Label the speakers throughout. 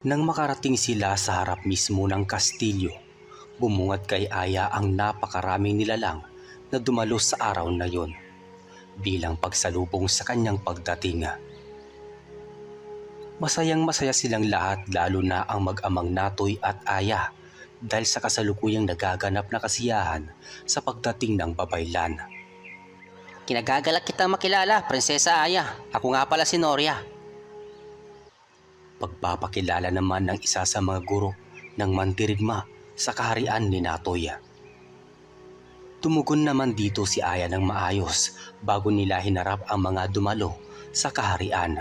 Speaker 1: Nang makarating sila sa harap mismo ng kastilyo, bumungad kay Aya ang napakaraming nilalang na dumalo sa araw na yon bilang pagsalubong sa kanyang pagdating. Masayang masaya silang lahat lalo na ang mag-amang Natoy at Aya dahil sa kasalukuyang nagaganap na kasiyahan sa pagdating ng babaylan.
Speaker 2: Kinagagalak kita makilala, Prinsesa Aya. Ako nga pala si Noria.
Speaker 1: Pagpapakilala naman ng isa sa mga guro ng mandirigma sa kaharian ni Natoy. Tumugon naman dito si Aya ng maayos bago nila hinarap ang mga dumalo sa kaharian.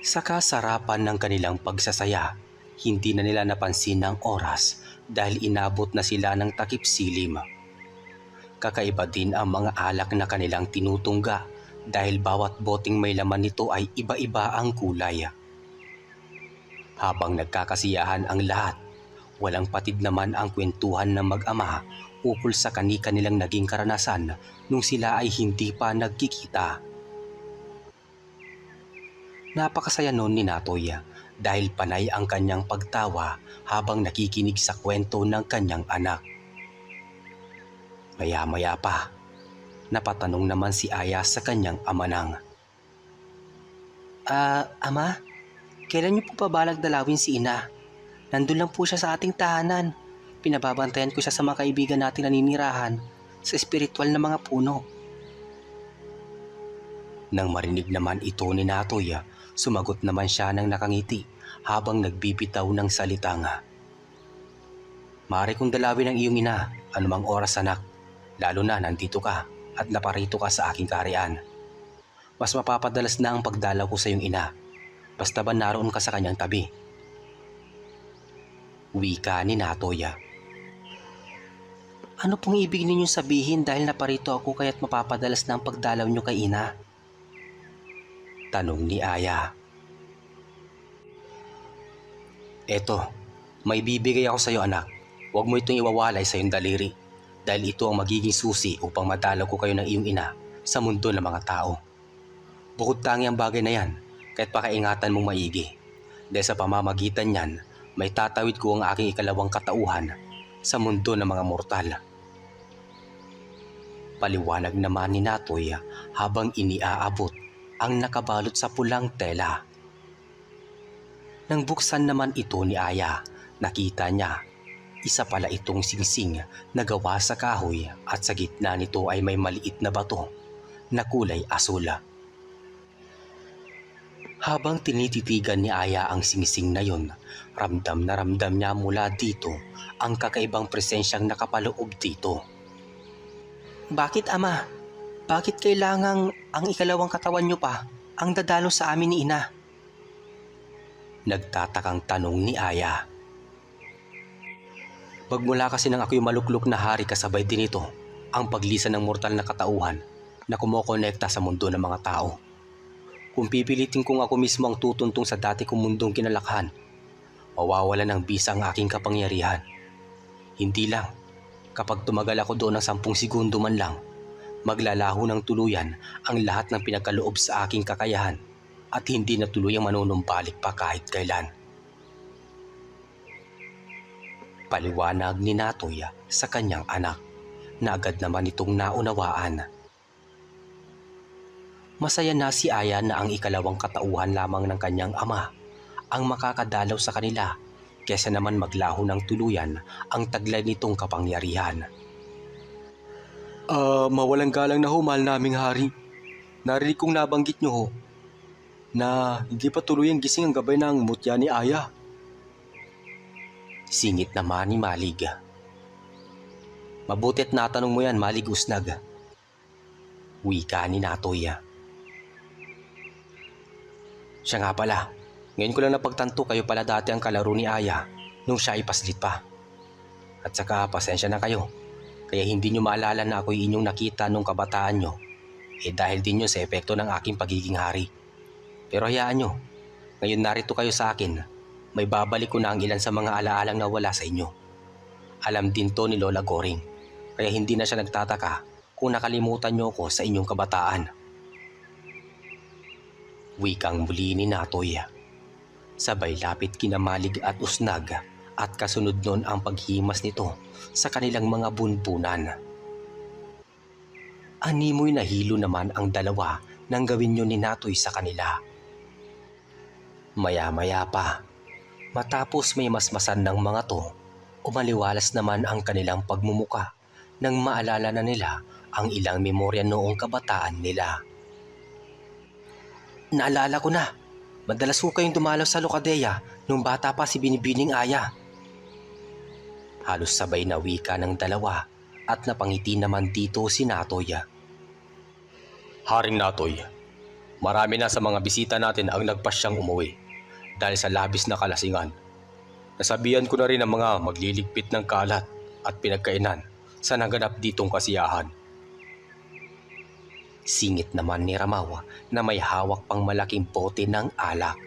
Speaker 1: Sa kasarapan ng kanilang pagsasaya, hindi na nila napansin ang oras dahil inabot na sila ng takip silim. Kakaiba din ang mga alak na kanilang tinutungga dahil bawat boting may laman nito ay iba-iba ang kulay. Habang nagkakasiyahan ang lahat, walang patid naman ang kwentuhan ng mag-ama ukol sa kani-kanilang naging karanasan nung sila ay hindi pa nagkikita. Napakasaya noon ni Natoy dahil panay ang kanyang pagtawa habang nakikinig sa kwento ng kanyang anak. Maya-maya pa, napatanong naman si Aya sa kanyang amanang. Ah, ama, kailan niyo po pa balak dalawin si ina? Nandun lang po siya sa ating tahanan. Pinababantayan ko siya sa mga kaibigan natin na ninirahan sa espiritual na mga puno. Nang marinig naman ito ni Natoy, sumagot naman siya ng nakangiti habang nagbibitaw ng salita nga. Mari kong dalawin ang iyong ina, anumang oras anak, lalo na nandito ka at naparito ka sa aking kaharian. Mas mapapadalas na ang pagdalaw ko sa iyong ina, basta ba naroon ka sa kanyang tabi. Wika ni Natoya. Ano pong ibig ninyong sabihin dahil naparito ako kaya't mapapadalas na ang pagdalaw niyo kay ina? Tanong ni Aya. Eto, may bibigay ako sa iyo anak. Huwag mo itong iwawalay sa iyong daliri dahil ito ang magiging susi upang madalaw ko kayo ng iyong ina sa mundo ng mga tao. Bukod tangi ang bagay na yan, kahit pakaingatan mong maigi. Dahil sa pamamagitan niyan, may tatawid ko ang aking ikalawang katauhan sa mundo ng mga mortal. Paliwanag naman ni Natoy habang iniaabot ang nakabalot sa pulang tela. Nang buksan naman ito ni Aya, nakita niya isa pala itong singsing na gawa sa kahoy at sa gitna nito ay may maliit na bato na kulay asul. Habang tinititigan ni Aya ang singsing na yon, ramdam na ramdam niya mula dito ang kakaibang presensyang nakapaloob dito. Bakit ama? Bakit kailangang ang ikalawang katawan niyo pa ang dadalo sa amin ni ina? Nagtatakang tanong ni Aya. Pagmula kasi nang ako'y maluklok na hari kasabay din ito ang paglisan ng mortal na katauhan na kumokonekta sa mundo ng mga tao. Kung pipilitin kong ako mismo ang tutuntong sa dati kong mundong kinalakhan, mawawala ng bisa ang aking kapangyarihan. Hindi lang, kapag tumagal ako doon ng sampung segundo man lang, maglalaho ng tuluyan ang lahat ng pinagkaloob sa aking kakayahan at hindi na tuluyang manunumbalik pa kahit kailan. Paliwanag ni Natoy sa kanyang anak na agad naman itong naunawaan. Masaya na si Aya na ang ikalawang katauhan lamang ng kanyang ama ang makakadalaw sa kanila kesa naman maglaho ng tuluyan ang taglay nitong kapangyarihan. Ah, mawalang galang na ho, mahal naming hari. Narinig kong nabanggit niyo ho na hindi pa tuluyang gising ang gabay ng mutya ni Aya. Singit naman ni Malig. Mabutit natanong mo yan, Malig Usnag. Wika ni Natoy. Siya nga pala, ngayon ko lang napagtanto kayo pala dati ang kalaro ni Aya nung siya ay paslit pa. At saka pasensya na kayo, kaya hindi nyo maalala na ako'y inyong nakita nung kabataan nyo. Eh dahil din yun sa epekto ng aking pagiging hari. Pero hayaan nyo, ngayon narito kayo sa akin, may babalik ko na ang ilan sa mga alaalang nawala sa inyo. Alam din to ni Lola Goring, kaya hindi na siya nagtataka kung nakalimutan nyo ko sa inyong kabataan. Wikang muli ni Natoy Sabay lapit kinamalig at usnag at kasunod nun ang paghimas nito sa kanilang mga bunbunan. Animoy nahilo naman ang dalawa nang gawin yun ni Natoy sa kanila. Maya-maya pa, matapos may masmasan ng mga to, umaliwalas naman ang kanilang pagmumuka nang maalala na nila ang ilang memorya noong kabataan nila. Naalala ko na, madalas ko kayong dumalaw sa Locadeya nung bata pa si Binibining Aya. Halos sabay na wika ng dalawa at napangiti naman dito si Natoy. Haring Natoy, marami na sa mga bisita natin ang nagpasyang umuwi dahil sa labis na kalasingan. Nasabihan ko na rin ang mga magliligpit ng kalat at pinagkainan sa naganap ditong kasiyahan. Singit naman ni Ramaw na may hawak pang malaking bote ng alak.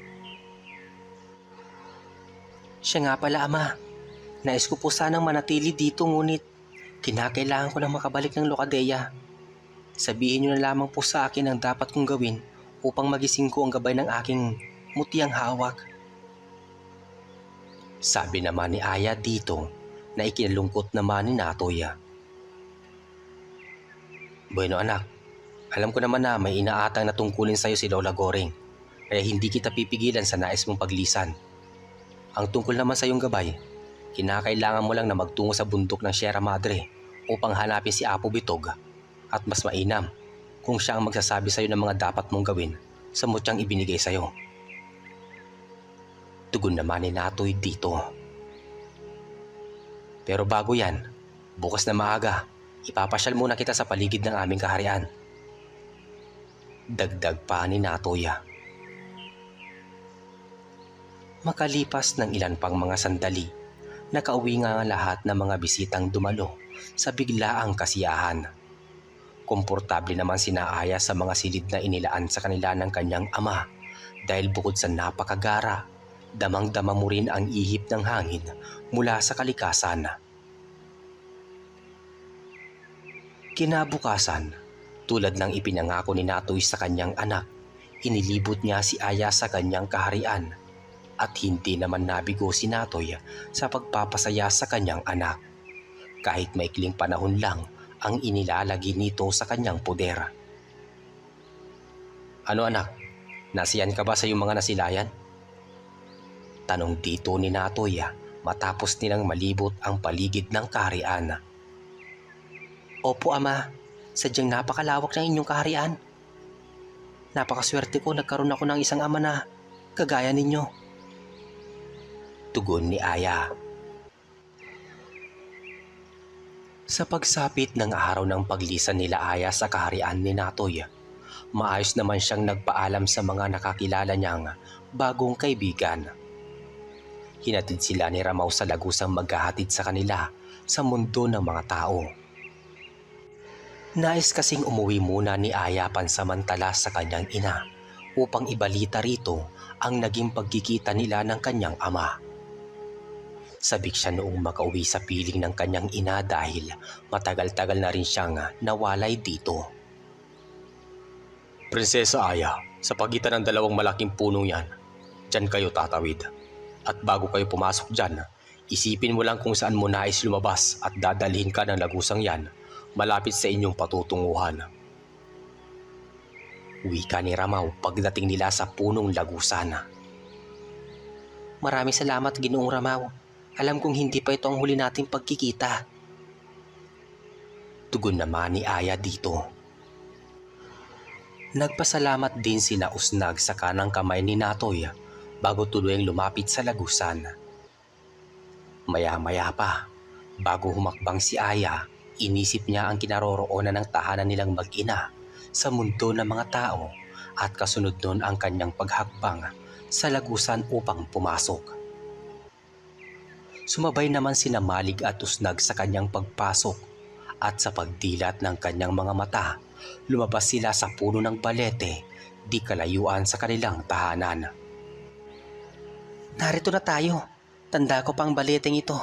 Speaker 1: Siya nga pala ama, nais ko po sanang manatili dito ngunit kinakailangan ko na makabalik ng Locadeya. Sabihin niyo na lamang po sa akin ang dapat kong gawin upang magising ko ang gabay ng aking mutiang hawak. Sabi naman ni Aya dito na ikinalungkot naman ni Natoya. Bueno anak, alam ko naman na may inaatang na tungkulin sa'yo si Lola Goring kaya hindi kita pipigilan sa nais mong paglisan. Ang tungkol naman sa iyong gabay, kinakailangan mo lang na magtungo sa bundok ng Sierra Madre upang hanapin si Apo Bitog at mas mainam kung siya ang magsasabi sa iyo ng mga dapat mong gawin sa mutyang ibinigay sa iyo. Tugon naman ni Natoy dito. Pero bago yan, bukas na maaga, ipapasyal muna kita sa paligid ng aming kaharian. Dagdag pa ni Natoya. Makalipas ng ilan pang mga sandali, nakauwi nga lahat ng mga bisitang dumalo sa biglaang kasiyahan. Komportable naman si Naaya sa mga silid na inilaan sa kanila ng kanyang ama dahil bukod sa napakagara, damang-dama mo rin ang ihip ng hangin mula sa kalikasan. Kinabukasan, tulad ng ipinangako ni Natoy sa kanyang anak, inilibot niya si Aya sa kanyang kaharian at hindi naman nabigo si Natoy sa pagpapasaya sa kanyang anak. Kahit maikling panahon lang ang inilalagi nito sa kanyang poder. Ano anak, nasiyan ka ba sa iyong mga nasilayan? Tanong dito ni Natoy matapos nilang malibot ang paligid ng kaharian. Opo ama, sadyang napakalawak ng inyong kaharian. Napakaswerte ko nagkaroon ako ng isang ama na kagaya ninyo. Tugon ni Aya. Sa pagsapit ng araw ng paglisan nila Aya sa kaharian ni Natoy, maayos naman siyang nagpaalam sa mga nakakilala niyang bagong kaibigan. Hinatid sila ni Ramaw sa lagusang maghahatid sa kanila sa mundo ng mga tao. Nais kasing umuwi muna ni Aya pansamantala sa kanyang ina upang ibalita rito ang naging pagkikita nila ng kanyang ama. Sabik siya noong makauwi sa piling ng kanyang ina dahil matagal-tagal na rin siyang nawalay dito. Prinsesa Aya, sa pagitan ng dalawang malaking punong yan, dyan kayo tatawid. At bago kayo pumasok dyan, isipin mo lang kung saan mo nais lumabas at dadalhin ka ng lagusang yan malapit sa inyong patutunguhan. Wika ni Ramaw pagdating nila sa punong lagusan. Maraming salamat Ginoong Ramaw. Alam kong hindi pa ito ang huli nating pagkikita. Tugon naman ni Aya dito. Nagpasalamat din sina Usnag sa kanang kamay ni Natoy bago tuluyang lumapit sa lagusan. Maya-maya pa, bago humakbang si Aya, inisip niya ang kinaroroonan ng tahanan nilang mag-ina sa mundo ng mga tao at kasunod nun ang kanyang paghakbang sa lagusan upang pumasok. Sumabay naman sina Malig at Usnag sa kanyang pagpasok at sa pagdilat ng kanyang mga mata, lumabas sila sa puno ng balete di kalayuan sa kanilang tahanan. Narito na tayo. Tanda ko pang baleteng ito.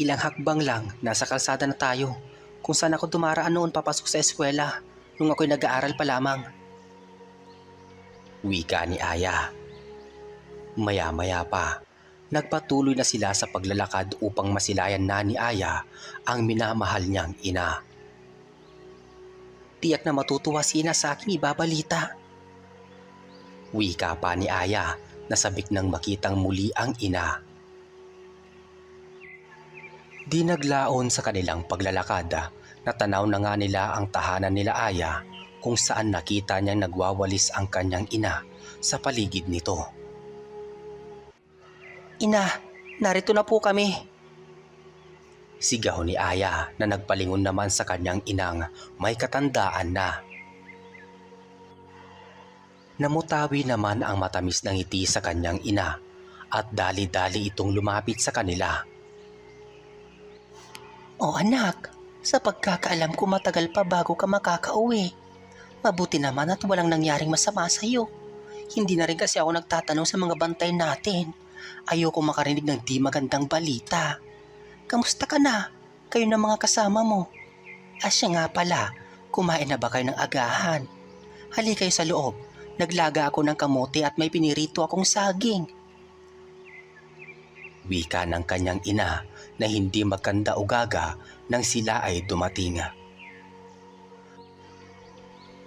Speaker 1: Ilang hakbang lang, nasa kalsada na tayo. Kung saan ako dumaraan noon papasok sa eskwela nung ako'y nag-aaral pa lamang. Wika ni Aya. Maya-maya pa, nagpatuloy na sila sa paglalakad upang masilayan na ni Aya ang minamahal niyang ina. Tiyak na matutuwa si ina sa aking ibabalita. Wika pa ni Aya na sabik nang makitang muli ang ina. Di naglaon sa kanilang paglalakad, natanaw na nga nila ang tahanan nila Aya kung saan nakita niyang nagwawalis ang kanyang ina sa paligid nito. Ina, narito na po kami. Sigaw ni Aya na nagpalingon naman sa kanyang inang may katandaan na. Namutawi naman ang matamis ng ngiti sa kanyang ina at dali-dali itong lumapit sa kanila. O anak, sa pagkakaalam ko matagal pa bago ka makakauwi. Mabuti naman at walang nangyaring masama sa iyo. Hindi na rin kasi ako nagtatanong sa mga bantay natin. Ayoko makarinig ng di magandang balita. Kamusta ka na? Kayo ng mga kasama mo. Asya nga pala, kumain na ba kayo ng agahan? Hali kayo sa loob. Naglaga ako ng kamote at may pinirito akong saging. Wika ng kanyang ina na hindi magkanda o gaga nang sila ay dumating.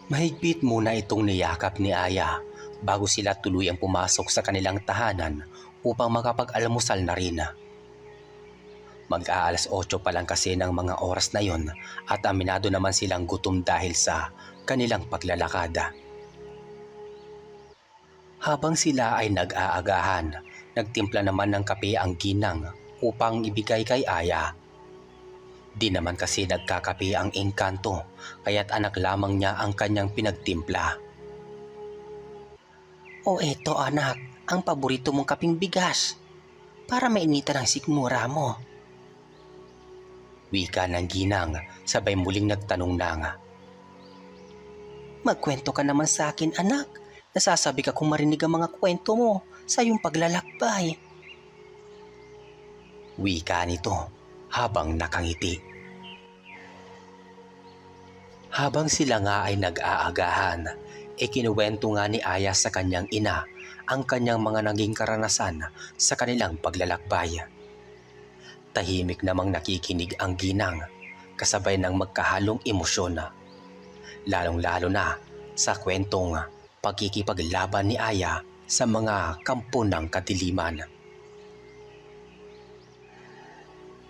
Speaker 1: Mahigpit muna itong niyakap ni Aya bago sila tuluyang pumasok sa kanilang tahanan upang makapag-almusal na rin. Mag-aalas 8 pa lang kasi ng mga oras na yon at aminado naman silang gutom dahil sa kanilang paglalakad. Habang sila ay nag-aagahan, nagtimpla naman ng kape ang ginang upang ibigay kay Aya. Di naman kasi nagkakape ang engkanto kaya't anak lamang niya ang kanyang pinagtimpla. O eto anak, ang paborito mong kaping bigas para mainitan ang sikmura mo. Wika ng ginang sabay muling nagtanong na nga. Magkwento ka naman sa akin anak. Nasasabi ka kung marinig ang mga kwento mo sa iyong paglalakbay. Wika nito habang nakangiti. Habang sila nga ay nag-aagahan, ikinuwento nga ni Aya sa kanyang ina ang kanyang mga naging karanasan sa kanilang paglalakbay. Tahimik namang nakikinig ang ginang kasabay ng magkahalong emosyon. Lalong-lalo na sa kwentong pagkikipaglaban ni Aya sa mga kampo ng kadiliman.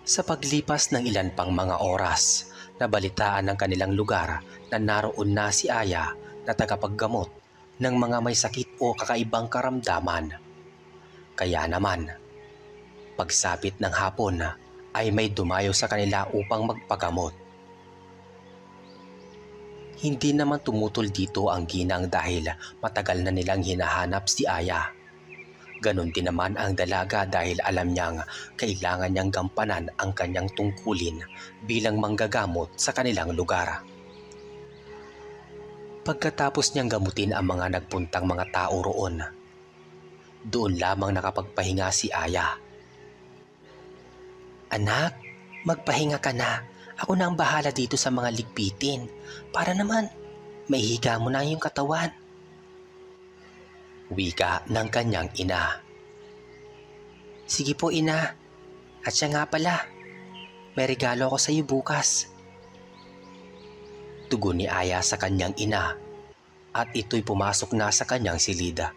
Speaker 1: Sa paglipas ng ilan pang mga oras, nabalitaan ng kanilang lugar na naroon na si Aya na tagapaggamot ng mga may sakit o kakaibang karamdaman. Kaya naman, pagsapit ng hapon ay may dumayo sa kanila upang magpagamot. Hindi naman tumutol dito ang ginang dahil matagal na nilang hinahanap si Aya. Ganon din naman ang dalaga dahil alam niyang kailangan niyang gampanan ang kanyang tungkulin bilang manggagamot sa kanilang lugar. Pagkatapos niyang gamutin ang mga nagpuntang mga tao roon, doon lamang nakapagpahinga si Aya. Anak, magpahinga ka na. Ako na ang bahala dito sa mga ligpitin. Para naman, maihiga mo na yung katawan. Wika ng kanyang ina. Sige po ina. At siya nga pala, may regalo ako sa iyo bukas. Tugon ni Aya sa kanyang ina at ito'y pumasok na sa kanyang silida.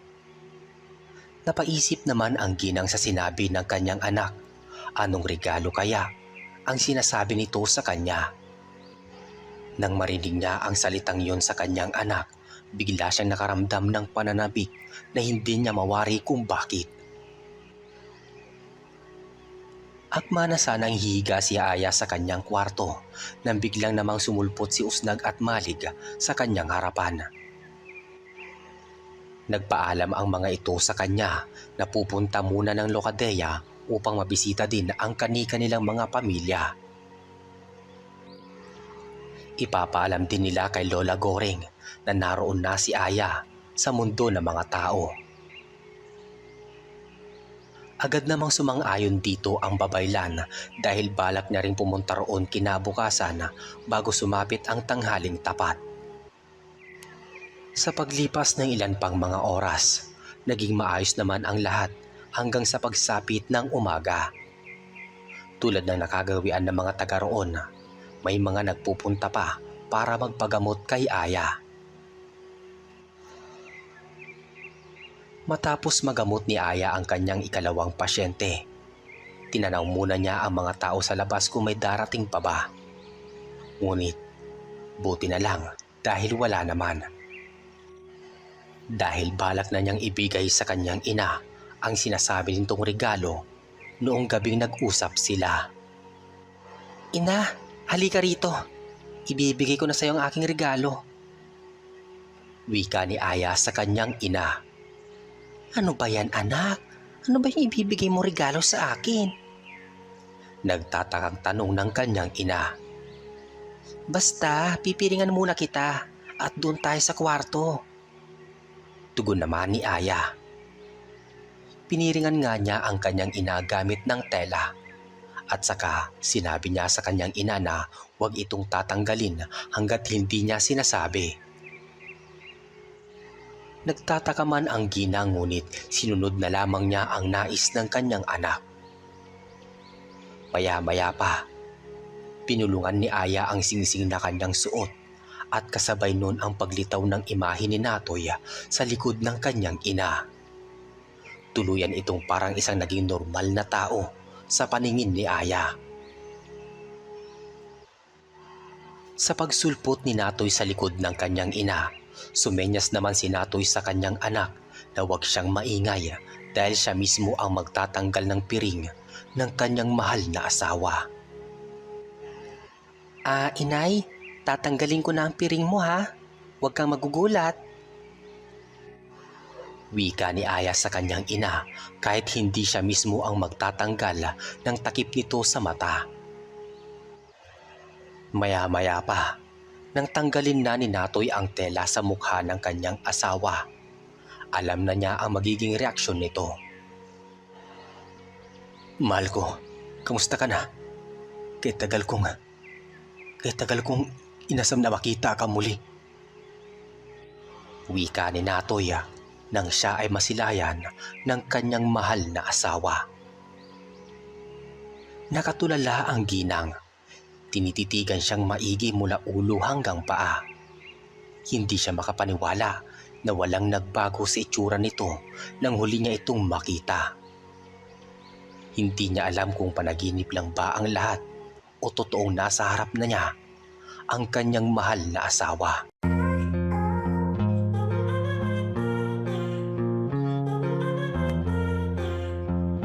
Speaker 1: Napaisip naman ang ginang sa sinabi ng kanyang anak. Anong regalo kaya ang sinasabi nito sa kanya? Nang marinig niya ang salitang yon sa kanyang anak, bigla siyang nakaramdam ng pananabik na hindi niya mawari kung bakit. Akma na sanang hihiga si Aya sa kanyang kwarto nang biglang namang sumulpot si Usnag at Malig sa kanyang harapan. Nagpaalam ang mga ito sa kanya na pupunta muna ng Locadeya upang mabisita din ang kanika nilang mga pamilya. Ipapaalam din nila kay Lola Goreng na naroon na si Aya sa mundo ng mga tao. Agad namang sumang-ayon dito ang babaylan dahil balak niya rin pumunta roon kinabukasan bago sumapit ang tanghaling tapat. Sa paglipas ng ilan pang mga oras, naging maayos naman ang lahat hanggang sa pagsapit ng umaga. Tulad ng nakagawian ng mga taga roon, may mga nagpupunta pa para magpagamot kay Aya. Matapos magamot ni Aya ang kanyang ikalawang pasyente, tinanaw muna niya ang mga tao sa labas kung may darating pa ba. Ngunit, buti na lang dahil wala naman. Dahil balak na niyang ibigay sa kanyang ina ang sinasabi nitong regalo noong gabing nag-usap sila. Ina, halika rito. Ibibigay ko na sa iyo ang aking regalo. Wika ni Aya sa kanyang ina. Ano ba yan anak? Ano ba yung ibibigay mo regalo sa akin? Nagtatakang tanong ng kanyang ina. Basta, pipiringan muna kita at doon tayo sa kwarto. Tugon naman ni Aya. Piniringan nga niya ang kanyang ina gamit ng tela. At saka sinabi niya sa kanyang ina na huwag itong tatanggalin hanggat hindi niya sinasabi. Nagtataka man ang ginang ngunit sinunod na lamang niya ang nais ng kanyang anak. Maya-maya pa, pinulungan ni Aya ang singsing na kanyang suot at kasabay nun ang paglitaw ng imahe ni Natoy sa likod ng kanyang ina. Tuluyan itong parang isang naging normal na tao sa paningin ni Aya. Sa pagsulpot ni Natoy sa likod ng kanyang ina, sumenyas naman si Natoy sa kanyang anak na huwag siyang maingay dahil siya mismo ang magtatanggal ng piring ng kanyang mahal na asawa. Ah, inay, tatanggalin ko na ang piring mo ha. Huwag kang magugulat. Wika ni Aya sa kanyang ina kahit hindi siya mismo ang magtatanggal ng takip nito sa mata. Maya-maya pa, nang tanggalin na ni Natoy ang tela sa mukha ng kanyang asawa, alam na niya ang magiging reaksyon nito. Mahal ko, kamusta ka na? Kay tagal kong, kay tagal kong inasam na makita ka muli. Wika ni Natoy ah, nang siya ay masilayan ng kanyang mahal na asawa. Nakatulala ang ginang. Tinititigan siyang maigi mula ulo hanggang paa. Hindi siya makapaniwala na walang nagbago sa itsura nito nang huli niya itong makita. Hindi niya alam kung panaginip lang ba ang lahat o totoong nasa harap na niya ang kanyang mahal na asawa.